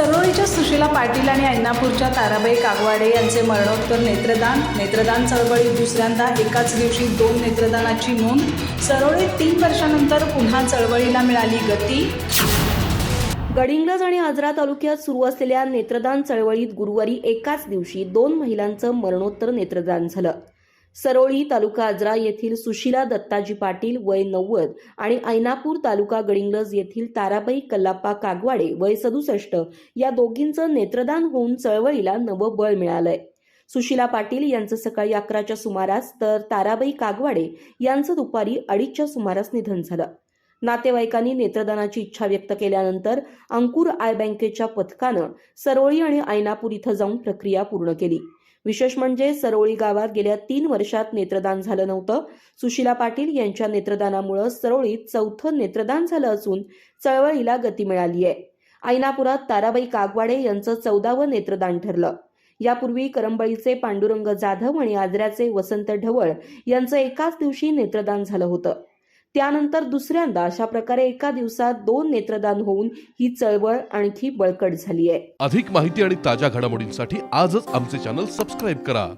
सरोळीच्या सुशीला पाटील आणि ऐनापूरच्या ताराबाई कागवाडे यांचे मरणोत्तर नेत्रदान. नेत्रदान चळवळीत दुसऱ्यांदा एकाच दिवशी दोन नेत्रदानाची नोंद. सरोळीत तीन वर्षानंतर पुन्हा चळवळीला मिळाली गती. गडिंग्लज आणि आजरा तालुक्यात सुरू असलेल्या नेत्रदान चळवळीत गुरुवारी एकाच दिवशी दोन महिलांचं मरणोत्तर नेत्रदान झालं. सरोळी तालुका आजरा येथील सुशीला दत्ताजी पाटील वय नव्वद आणि ऐनापूर तालुका गडिंगलज येथील ताराबाई कल्लाप्पा कागवाडे वय सदुसष्ट या दोघींचं नेत्रदान होऊन चळवळीला नवं बळ मिळालंय. सुशीला पाटील यांचं सकाळी अकराच्या सुमारास तर ताराबाई कागवाडे यांचं दुपारी अडीचच्या सुमारास निधन झालं. नातेवाईकांनी नेत्रदानाची इच्छा व्यक्त केल्यानंतर अंकुर आय बँकेच्या पथकानं सरोळी आणि ऐनापूर इथं जाऊन प्रक्रिया पूर्ण केली. विशेष म्हणजे सरोळी गावात गेल्या तीन वर्षात नेत्रदान झालं नव्हतं. सुशीला पाटील यांच्या नेत्रदानामुळं सरोळीत चौथं नेत्रदान झालं असून चळवळीला गती मिळाली आहे. ऐनापुरात ताराबाई कागवाडे यांचं चौदावं नेत्रदान ठरलं. यापूर्वी करंबळीचे पांडुरंग जाधव आणि आजऱ्याचे वसंत ढवळ यांचं एकाच दिवशी नेत्रदान झालं होतं. त्यानंतर दुसऱ्यांदा अशा प्रकारे एका दिवसात दोन नेत्रदान होऊन ही चळवळ आणखी बळकट झाली आहे. अधिक माहिती आणि ताज्या घडामोडींसाठी आजच आमचे चॅनल सबस्क्राईब करा.